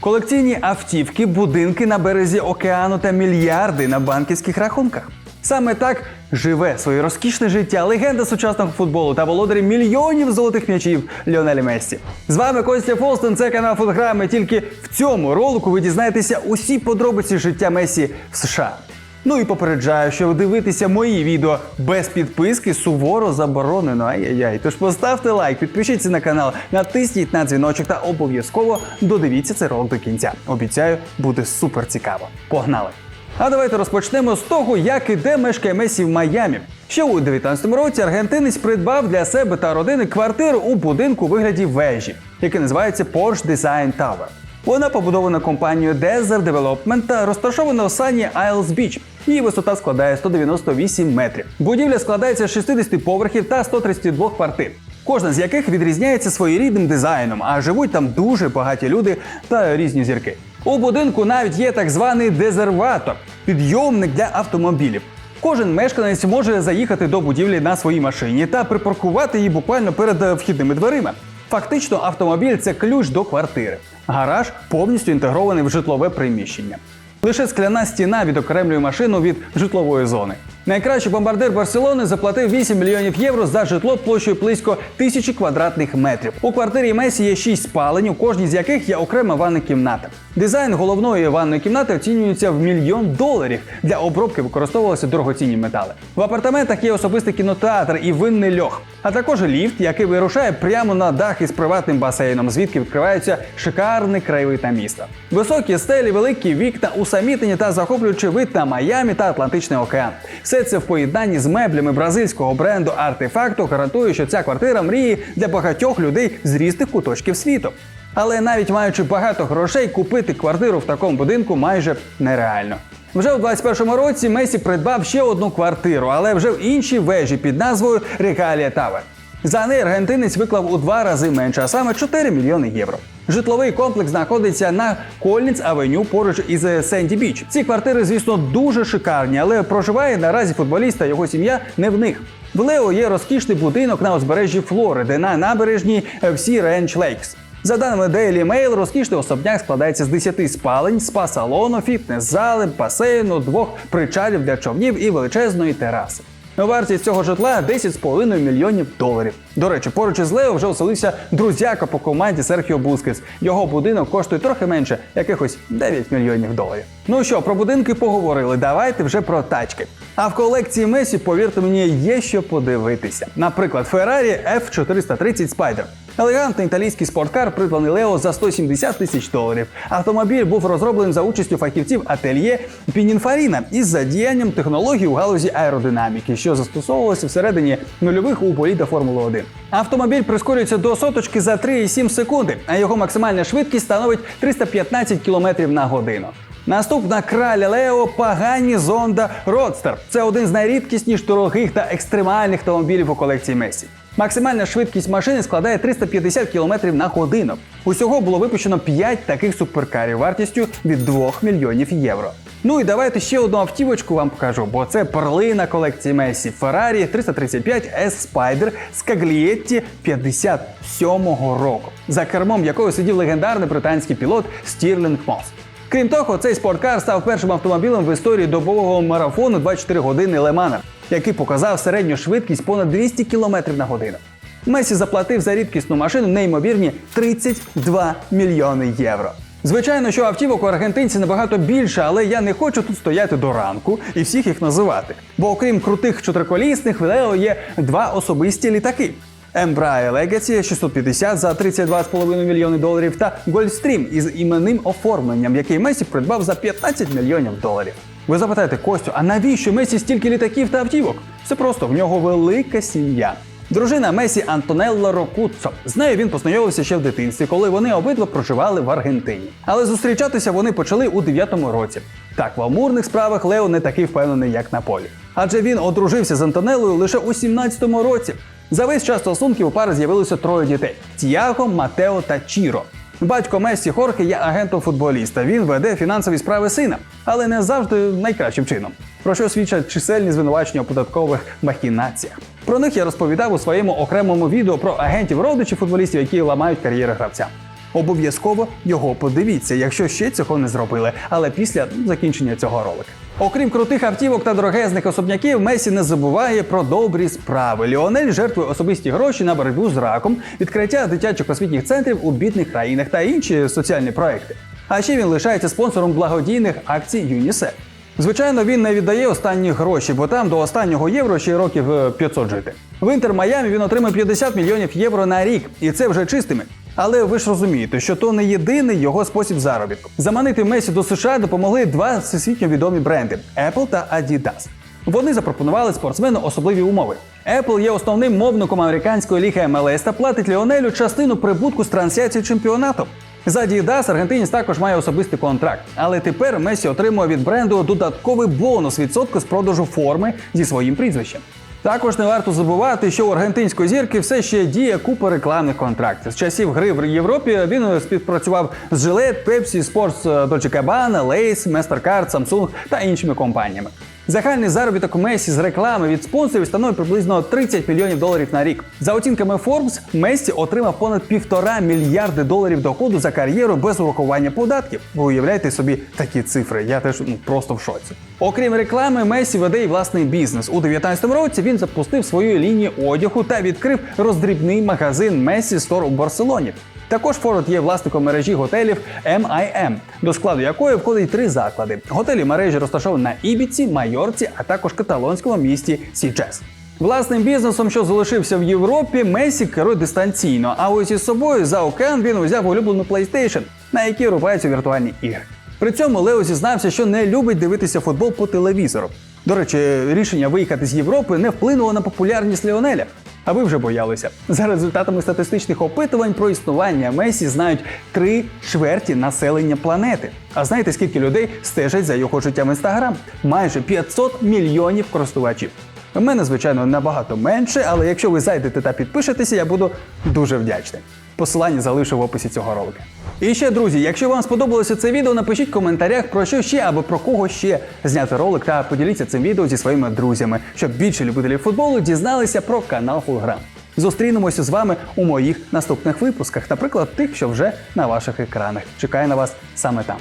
колекційні автівки, будинки на березі океану та мільярди на банківських рахунках. Саме так живе своє розкішне життя легенда сучасного футболу та володарі мільйонів золотих м'ячів Ліонель Мессі. З вами Костя Фолстон, це канал Футграми. Тільки в цьому ролику ви дізнаєтеся усі подробиці життя Месі в США. Ну і попереджаю, що дивитися мої відео без підписки суворо заборонено. Ай-яй-яй. Тож поставте лайк, підпишіться на канал, натисніть на дзвіночок та обов'язково додивіться цей ролик до кінця. Обіцяю, буде супер цікаво. Погнали! А давайте розпочнемо з того, як і де мешкає Месі в Майамі. Ще у 19-му році аргентинець придбав для себе та родини квартиру у будинку у вигляді вежі, який називається Porsche Design Tower. Вона побудована компанією Desert Development та розташована у сані Isles Beach. Її висота складає 198 метрів. Будівля складається з 60 поверхів та 132 квартир. Кожна з яких відрізняється своєрідним дизайном, а живуть там дуже багаті люди та різні зірки. У будинку навіть є так званий дезерватор підйомник для автомобілів. Кожен мешканець може заїхати до будівлі на своїй машині та припаркувати її буквально перед е, вхідними дверима. Фактично, автомобіль це ключ до квартири. Гараж повністю інтегрований в житлове приміщення. Лише скляна стіна відокремлює машину від житлової зони. Найкращий бомбардир Барселони заплатив 8 мільйонів євро за житло площею близько тисячі квадратних метрів. У квартирі Месі є 6 спалень, у кожній з яких є окрема ванна кімната. Дизайн головної ванної кімнати оцінюється в мільйон доларів. Для обробки використовувалися дорогоцінні метали. В апартаментах є особистий кінотеатр і винний льох, а також ліфт, який вирушає прямо на дах із приватним басейном, звідки відкривається шикарний краєвид та міста. Високі стелі, великі вікна, усамітнені та захоплюючи вид на Майамі та Атлантичний океан. Все це в поєднанні з меблями бразильського бренду артефакту гарантує, що ця квартира мрії для багатьох людей з різних куточків світу. Але навіть маючи багато грошей, купити квартиру в такому будинку майже нереально. Вже у 21-му році Месі придбав ще одну квартиру, але вже в іншій вежі під назвою Регалія Тавер. За неї аргентинець виклав у два рази менше, а саме 4 мільйони євро. Житловий комплекс знаходиться на Колінс Авеню поруч із Сенді Біч. Ці квартири, звісно, дуже шикарні, але проживає наразі футболіст та його сім'я не в них. В Лео є розкішний будинок на узбережжі Флориди на набережній всі Ренч Лейкс. За даними Daily Mail, розкішний особняк складається з 10 спалень, спа-салону, фітнес-зали, басейну, двох причалів для човнів і величезної тераси. Вартість цього житла 10,5 мільйонів доларів. До речі, поруч із Лео вже оселився друзяка по команді Серхіо Бускетс. Його будинок коштує трохи менше, якихось 9 мільйонів доларів. Ну що, про будинки поговорили. Давайте вже про тачки. А в колекції Месі, повірте мені, є що подивитися. Наприклад, Ferrari F430 Spider. Елегантний італійський спорткар, придбаний Лео за 170 тисяч доларів. Автомобіль був розроблений за участю фахівців ательє Пінінфаріна із задіянням технологій у галузі аеродинаміки, що застосовувалося всередині нульових у боліда Формули 1. Автомобіль прискорюється до соточки за 3,7 секунди, а його максимальна швидкість становить 315 км на годину. Наступна краля Лео Пагані Зонда Родстер. Це один з найрідкісніш дорогих та екстремальних автомобілів у колекції Месі. Максимальна швидкість машини складає 350 км на годину. Усього було випущено 5 таких суперкарів вартістю від 2 мільйонів євро. Ну і давайте ще одну автівочку вам покажу, бо це перлина колекції Месі Ferrari 335 S Spider з Каглієтті 57-го року, за кермом якого сидів легендарний британський пілот Стірлінг Мос. Крім того, цей спорткар став першим автомобілем в історії добового марафону 24 години Лемана, який показав середню швидкість понад 200 км на годину. Месі заплатив за рідкісну машину неймовірні 32 мільйони євро. Звичайно, що автівок у аргентинці набагато більше, але я не хочу тут стояти до ранку і всіх їх називати. Бо окрім крутих чотириколісних, в Лео є два особисті літаки. Embraer Legacy 650 за 32,5 мільйони доларів та Goldstream із іменним оформленням, який Месі придбав за 15 мільйонів доларів. Ви запитаєте Костю, а навіщо Месі стільки літаків та автівок? Все просто в нього велика сім'я. Дружина Месі Антонелла Рокуццо. З нею він познайомився ще в дитинстві, коли вони обидва проживали в Аргентині. Але зустрічатися вони почали у 9-му році. Так, в амурних справах Лео не такий впевнений, як на полі. Адже він одружився з Антонеллою лише у 17-му році. За весь час стосунків у пари з'явилося троє дітей: Тіаго, Матео та Чіро. Батько Месі Хорхе є агентом футболіста. Він веде фінансові справи сина, але не завжди найкращим чином. Про що свідчать чисельні звинувачення у податкових махінаціях. Про них я розповідав у своєму окремому відео про агентів родичів футболістів, які ламають кар'єри гравця. Обов'язково його подивіться, якщо ще цього не зробили, але після закінчення цього ролика. Окрім крутих автівок та дорогезних особняків, Месі не забуває про добрі справи. Ліонель жертвує особисті гроші на боротьбу з раком, відкриття дитячих освітніх центрів у бідних країнах та інші соціальні проекти. А ще він лишається спонсором благодійних акцій ЮНІСЕФ. Звичайно, він не віддає останні гроші, бо там до останнього євро ще років е, 500 жити. В Інтер Майамі він отримає 50 мільйонів євро на рік, і це вже чистими. Але ви ж розумієте, що то не єдиний його спосіб заробітку. Заманити Месі до США допомогли два всесвітньо відомі бренди Apple та Adidas. Вони запропонували спортсмену особливі умови. Apple є основним мовником американської ліги МЛС та платить Ліонелю частину прибутку з трансляції чемпіонату. За Adidas аргентинець також має особистий контракт, але тепер Месі отримує від бренду додатковий бонус відсотку з продажу форми зі своїм прізвищем. Також не варто забувати, що у аргентинської зірки все ще діє купа рекламних контрактів. З часів гри в Європі він співпрацював з Gillette, Pepsi, Sports Dolce Gabbana, Lace, MasterCard, Samsung та іншими компаніями. Загальний заробіток Месі з реклами від спонсорів становить приблизно 30 мільйонів доларів на рік. За оцінками Forbes, Месі отримав понад півтора мільярди доларів доходу за кар'єру без урахування податків. Ви уявляєте собі такі цифри? Я теж ну, просто в шоці. Окрім реклами, Месі веде і власний бізнес. У 2019 році він запустив свою лінію одягу та відкрив роздрібний магазин Месі Store у Барселоні. Також Форд є власником мережі готелів MIM, до складу якої входить три заклади. Готелі мережі розташовані на Ібіці, Майорці, а також каталонському місті Сіджес. Власним бізнесом, що залишився в Європі, Месі керує дистанційно. А ось із собою за океан він узяв улюблену PlayStation, на якій рубаються віртуальні ігри. При цьому Лео зізнався, що не любить дивитися футбол по телевізору. До речі, рішення виїхати з Європи не вплинуло на популярність Леонеля. А ви вже боялися. За результатами статистичних опитувань про існування Месі знають три чверті населення планети. А знаєте, скільки людей стежать за його життям в інстаграм? Майже 500 мільйонів користувачів. У мене, звичайно, набагато менше, але якщо ви зайдете та підпишетеся, я буду дуже вдячний. Посилання залишу в описі цього ролика. І ще, друзі, якщо вам сподобалося це відео, напишіть в коментарях про що ще або про кого ще зняти ролик та поділіться цим відео зі своїми друзями, щоб більше любителів футболу дізналися про канал Фулграм. Зустрінемося з вами у моїх наступних випусках, наприклад, тих, що вже на ваших екранах. Чекаю на вас саме там.